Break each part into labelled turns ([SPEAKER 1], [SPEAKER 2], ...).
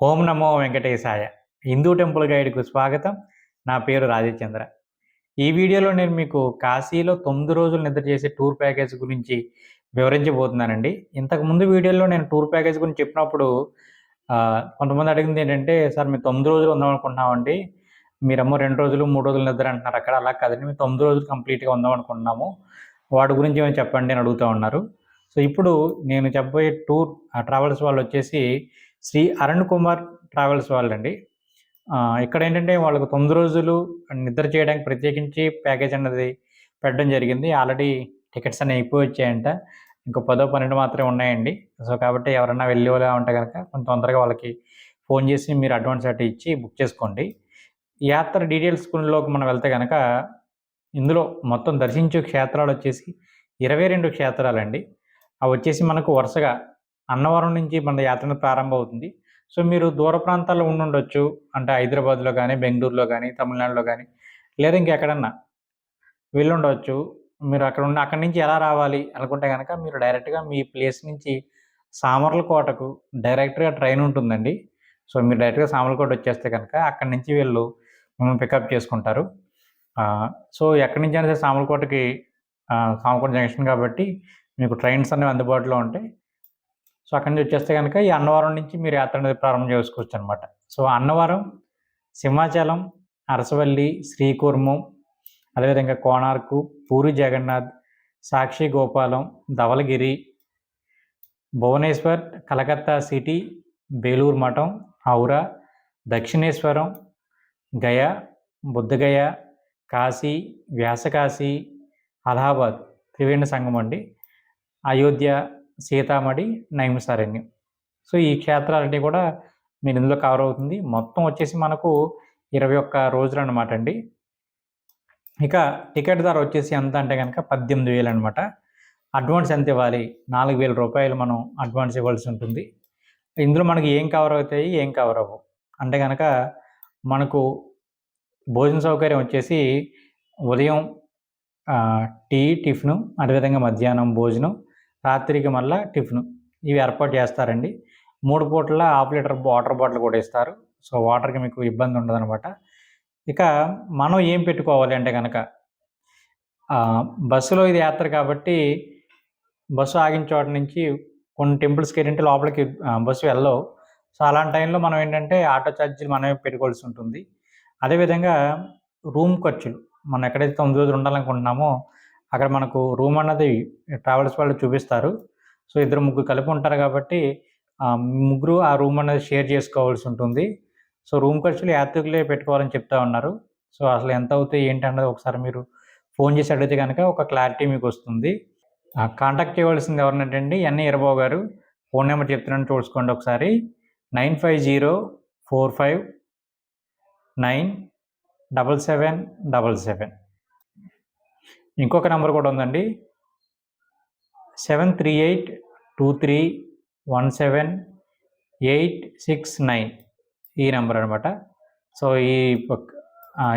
[SPEAKER 1] ఓం నమో వెంకటేశాయ. Hindu temple గైడ్కు స్వాగతం. నా పేరు రాజచంద్ర. ఈ వీడియోలో నేను మీకు కాశీలో తొమ్మిది రోజులు నిద్ర చేసే టూర్ ప్యాకేజ్ గురించి వివరించబోతున్నానండి. ఇంతకు ముందు వీడియోలో నేను టూర్ ప్యాకేజ్ గురించి చెప్పినప్పుడు కొంతమంది అడిగింది ఏంటంటే సార్ మేము తొమ్మిది రోజులు ఉందాం అనుకుంటున్నామండి. మీరేమో రెండు రోజులు మూడు రోజులు నిద్ర అంటున్నారు. అక్కడ అలా కాదండి. మేము తొమ్మిది రోజులు కంప్లీట్గా ఉందాం అనుకుంటున్నాము. వాటి గురించి ఏమైనా చెప్పండి అని అడుగుతూ ఉన్నారు. సో ఇప్పుడు నేను చెప్పబోయే టూర్ ట్రావెల్స్ వాళ్ళు వచ్చేసి శ్రీ అరుణ్ కుమార్ ట్రావెల్స్ వాళ్ళండి. ఇక్కడ ఏంటంటే వాళ్ళకు తొమ్మిది రోజులు నిద్ర చేయడానికి ప్రత్యేకించి ప్యాకేజ్ అన్నది పెట్టడం జరిగింది. ఆల్రెడీ టికెట్స్ అన్నీ అయిపోయి వచ్చాయంట ఇంకో పదో పన్నెండు మాత్రమే ఉన్నాయండి. సో కాబట్టి ఎవరైనా వెళ్ళేలా ఉంటే కనుక కొంచెం తొందరగా వాళ్ళకి ఫోన్ చేసి మీరు అడ్వాన్స్ అటు ఇచ్చి బుక్ చేసుకోండి. యాత్ర డీటెయిల్స్లోకి మనం వెళ్తే కనుక ఇందులో మొత్తం దర్శించే క్షేత్రాలు వచ్చేసి ఇరవై రెండు క్షేత్రాలండి. అవి వచ్చేసి మనకు వరుసగా అన్నవరం నుంచి మన యాత్ర ప్రారంభం అవుతుంది సో మీరు దూర ప్రాంతాల్లో ఉండుండొచ్చు. అంటే హైదరాబాద్లో కానీ బెంగళూరులో కానీ తమిళనాడులో కానీ లేదా ఇంకెక్కడన్నా వెళ్ళి మీరు అక్కడ ఉన్న అక్కడి నుంచి ఎలా రావాలి అనుకుంటే కనుక మీరు డైరెక్ట్గా మీ ప్లేస్ నుంచి సామర్లకోటకు డైరెక్ట్గా ట్రైన్ ఉంటుందండి. సో మీరు డైరెక్ట్గా సామర్లకోట వచ్చేస్తే కనుక అక్కడి నుంచి వీళ్ళు. మిమ్మల్ని పికప్ చేసుకుంటారు. సో ఎక్కడి నుంచి అయినా సామర్లకోటకి సామర్లకోట జంక్షన్ కాబట్టి మీకు ట్రైన్స్ అనేవి అందుబాటులో ఉంటాయి. సో అక్కడి నుంచి వచ్చేస్తే కనుక ఈ అన్నవరం నుంచి మీరు యాత్ర అనేది ప్రారంభం చేసుకోవచ్చు అనమాట సో అన్నవరం సింహాచలం అరసవల్లి శ్రీకూర్మం అదేవిధంగా కోణార్కు పూరి జగన్నాథ్ సాక్షి గోపాలం ధవలగిరి భువనేశ్వర్ కలకత్తా సిటీ బేలూరు మఠం హౌరా దక్షిణేశ్వరం గయా బుద్ధగయ కాశీ వ్యాసకాశీ అలహాబాద్ త్రివేణి సంఘం అండి. అయోధ్య సీతామడి నైమిసారణ్యం. సో ఈ క్షేత్రాలన్నీ కూడా మీరు ఇందులో కవర్ అవుతుంది. మొత్తం వచ్చేసి మనకు ఇరవై ఒక్క రోజులు అనమాట అండి. ఇక టికెట్ ధర వచ్చేసి ఎంత అంటే కనుక పద్దెనిమిది వేలు అనమాట అడ్వాన్స్ ఎంత ఇవ్వాలి? నాలుగు వేల రూపాయలు మనం అడ్వాన్స్ ఇవ్వాల్సి ఉంటుంది. ఇందులో మనకి ఏం కవర్ అవుతాయి? ఏం కవర్ అవ్వవు. అంటే కనుక మనకు భోజన సౌకర్యం వచ్చేసి ఉదయం టీ టిఫిన్ అదేవిధంగా మధ్యాహ్నం భోజనం రాత్రికి మళ్ళా టిఫిన్. ఇవి ఏర్పాటు చేస్తారండి. మూడు పూటల హాఫ్ లీటర్ వాటర్ బాటిల్ కూడా ఇస్తారు. సో వాటర్కి మీకు ఇబ్బంది ఉండదనమాట ఇక మనం ఏం పెట్టుకోవాలి అంటే కనుక బస్సులో ఇది యాత్ర కాబట్టి బస్సు ఆగిన చోట నుంచి కొన్ని టెంపుల్స్కి ఏంటంటే లోపలికి బస్సు వెళ్ళవు. సో అలాంటి టైంలో మనం ఏంటంటే ఆటో ఛార్జీలు మనమే పెట్టుకోవాల్సి ఉంటుంది. అదేవిధంగా రూమ్ ఖర్చులు. మనం ఎక్కడైతే తొమ్మిది రోజులు ఉండాలనుకుంటున్నామో అక్కడ మనకు రూమ్ అన్నది ట్రావెల్స్ వాళ్ళు చూపిస్తారు. సో ఇద్దరు ముగ్గురు కలిపి ఉంటారు కాబట్టి ముగ్గురు ఆ రూమ్ అనేది షేర్ చేసుకోవాల్సి ఉంటుంది. సో రూమ్ ఖర్చులు యాత్రికులే పెట్టుకోవాలని చెప్తా ఉన్నారు. సో అసలు ఎంత అవుతాయి ఏంటి అన్నది ఒకసారి మీరు ఫోన్ చేసి అడిగితే కనుక ఒక క్లారిటీ మీకు వస్తుంది. కాంటాక్ట్ చేయవలసింది ఎవరినంటే అండి ఎన్ఏ ఇరబాబు గారు. ఫోన్ నెంబర్ చెప్తున్నాను చూసుకోండి ఒకసారి. Nine five zero four five nine double seven double seven. ఇంకొక నెంబర్ కూడా ఉందండి. Seven three eight two three one seven eight six nine ఈ నెంబర్ అనమాట సో ఈ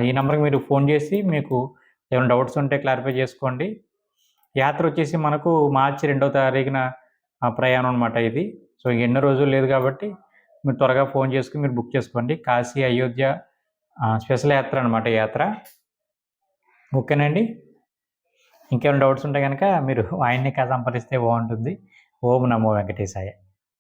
[SPEAKER 1] ఈ నెంబర్కి మీరు ఫోన్ చేసి మీకు ఏమైనా డౌట్స్ ఉంటే క్లారిఫై చేసుకోండి. యాత్ర వచ్చేసి మనకు మార్చి రెండవ తారీఖున ప్రయాణం అనమాట ఇది. సో ఎన్నో రోజులు లేదు కాబట్టి మీరు త్వరగా ఫోన్ చేసుకుని మీరు బుక్ చేసుకోండి. కాశీ అయోధ్య స్పెషల్ యాత్ర అనమాట యాత్ర. ఓకేనండి? ఇంకేమైనా డౌట్స్ ఉంటే కనుక మీరు ఆయన్ని సంప్రదిస్తే బాగుంటుంది. ఓం నమో వెంకటేశాయ.